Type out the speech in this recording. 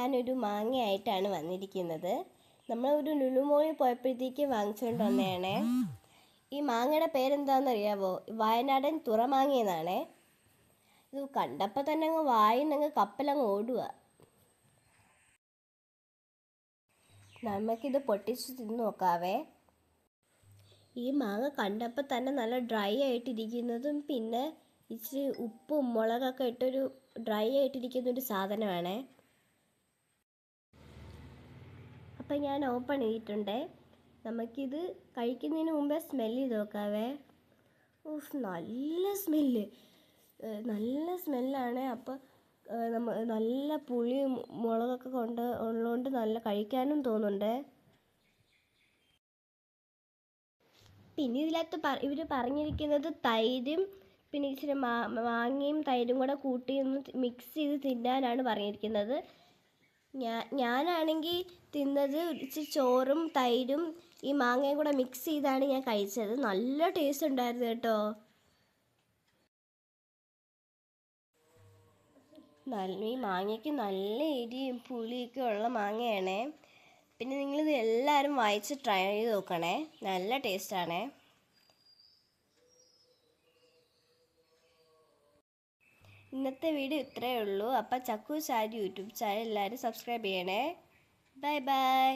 ഞാനൊരു മാങ്ങയായിട്ടാണ് വന്നിരിക്കുന്നത്. നമ്മൾ ഒരു ലുലുമോളിൽ പോയപ്പോഴത്തേക്ക് വാങ്ങിച്ചുകൊണ്ട് വന്നതാണേ ഈ മാങ്ങയുടെ പേരെന്താണെന്ന് അറിയാവോ വയനാടൻ തുറമാങ്ങ എന്നാണേ. ഇത് കണ്ടപ്പോൾ തന്നെ അങ്ങ് വായിന്നങ്ങ് കപ്പലങ്ങ് ഓടുക നമുക്കിത് പൊട്ടിച്ച് തിന്ന് നോക്കാവേ. ഈ മാങ്ങ കണ്ടപ്പോൾ തന്നെ നല്ല ഡ്രൈ ആയിട്ടിരിക്കുന്നതും പിന്നെ ഇച്ചിരി ഉപ്പും മുളകൊക്കെ ഇട്ടൊരു ഡ്രൈ ആയിട്ടിരിക്കുന്ന ഒരു സാധനമാണേ. അപ്പം ഞാൻ ഓപ്പൺ ചെയ്തിട്ടുണ്ട്. നമുക്കിത് കഴിക്കുന്നതിന് മുമ്പേ സ്മെല്ല് ചെയ്ത് നോക്കാവേ. ഉഫ് നല്ല സ്മെല്ല് നല്ല സ്മെല്ലാണ് അപ്പോൾ നമ്മ നല്ല പുളിയും മുളകൊക്കെ കൊണ്ട് ഉള്ളതുകൊണ്ട് നല്ല കഴിക്കാനും തോന്നുന്നുണ്ട്. പിന്നെ ഇതിനകത്ത് പ ഇവർ പറഞ്ഞിരിക്കുന്നത് തൈരും പിന്നെ ഇച്ചിരി മാ മാങ്ങയും തൈരും കൂടെ കൂട്ടി ഒന്ന് മിക്സ് ചെയ്ത് തിന്നാനാണ് പറഞ്ഞിരിക്കുന്നത്. ഞാൻ ഞാനാണെങ്കിൽ തിന്നത് ഇച്ചിരി ചോറും തൈരും ഈ മാങ്ങയും കൂടെ മിക്സ് ചെയ്താണ് ഞാൻ കഴിച്ചത്. നല്ല ടേസ്റ്റ് ഉണ്ടായിരുന്നു കേട്ടോ. നല്ല ഈ മാങ്ങയ്ക്ക് നല്ല എരിയും പുളിയൊക്കെ ഉള്ള മാങ്ങയാണേ. പിന്നെ നിങ്ങളിത് എല്ലാവരും വായിച്ച് ട്രൈ ചെയ്ത് നോക്കണേ. നല്ല ടേസ്റ്റാണേ ഇന്നത്തെ വീഡിയോ ഇത്രയേ ഉള്ളൂ. അപ്പം ചക്കു ചാരി യൂട്യൂബ് ചാനൽ എല്ലാവരും സബ്സ്ക്രൈബ് ചെയ്യണേ. Bye bye